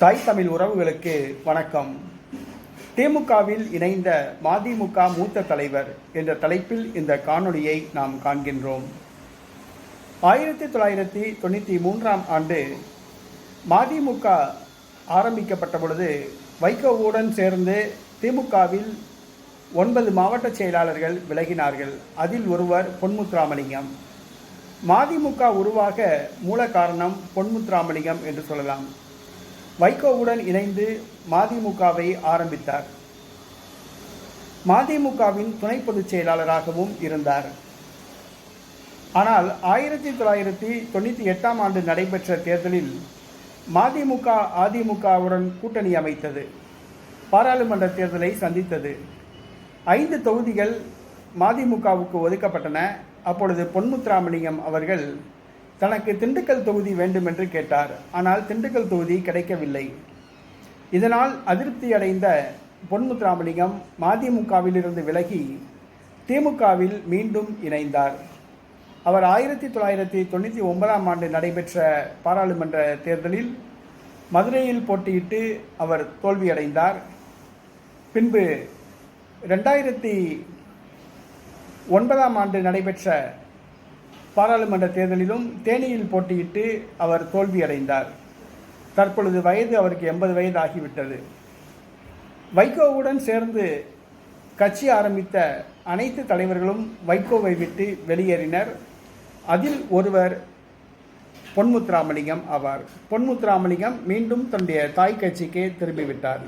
தாய் தமிழ் உறவுகளுக்கு வணக்கம். திமுகவில் இணைந்த மதிமுக மூத்த தலைவர் என்ற தலைப்பில் இந்த காணொளியை நாம் காண்கின்றோம். ஆயிரத்தி தொள்ளாயிரத்தி தொண்ணூற்றி மூன்றாம் ஆண்டு மதிமுக ஆரம்பிக்கப்பட்ட பொழுது வைகோவுடன் சேர்ந்து திமுகவில் ஒன்பது மாவட்ட செயலாளர்கள் விலகினார்கள். அதில் ஒருவர் பொன்முத்துராமலிங்கம். மதிமுக உருவாக மூல காரணம் பொன்முத்துராமலிங்கம் என்று சொல்லலாம். வைகோவுடன் இணைந்து மதிமுகவை ஆரம்பித்தார். மதிமுகவின் துணை பொதுச் செயலாளராகவும் இருந்தார். ஆனால் ஆயிரத்தி தொள்ளாயிரத்தி தொண்ணூற்றி எட்டாம் ஆண்டு நடைபெற்ற தேர்தலில் மதிமுக அதிமுகவுடன் கூட்டணி அமைத்தது. பாராளுமன்ற தேர்தலை சந்தித்தது. ஐந்து தொகுதிகள் மதிமுகவுக்கு ஒதுக்கப்பட்டன. அப்பொழுது பொன்முத்துராமலிங்கம் அவர்கள் தனக்கு திண்டுக்கல் தொகுதி வேண்டும் என்று கேட்டார். ஆனால் திண்டுக்கல் தொகுதி கிடைக்கவில்லை. இதனால் அதிருப்தி அடைந்த பொன்முத்துராமலிங்கம் மதிமுகவிலிருந்து விலகி திமுகவில் மீண்டும் இணைந்தார். அவர் ஆயிரத்தி தொள்ளாயிரத்தி தொண்ணூற்றி ஒன்பதாம் ஆண்டு நடைபெற்ற பாராளுமன்ற தேர்தலில் மதுரையில் போட்டியிட்டு அவர் தோல்வியடைந்தார். பின்பு ரெண்டாயிரத்தி ஒன்பதாம் ஆண்டு நடைபெற்ற பாராளுமன்ற தேர்தலிலும் தேனியில் போட்டியிட்டு அவர் தோல்வியடைந்தார். தற்பொழுது வயது அவருக்கு எண்பது வயது ஆகிவிட்டது. வைகோவுடன் சேர்ந்து கட்சி ஆரம்பித்த அனைத்து தலைவர்களும் வைகோவை விட்டு வெளியேறினர். அதில் ஒருவர் பொன்முத்துராமலிங்கம் ஆவார். பொன்முத்துராமலிங்கம் மீண்டும் தன்னுடைய தாய் கட்சிக்கே திரும்பிவிட்டார்.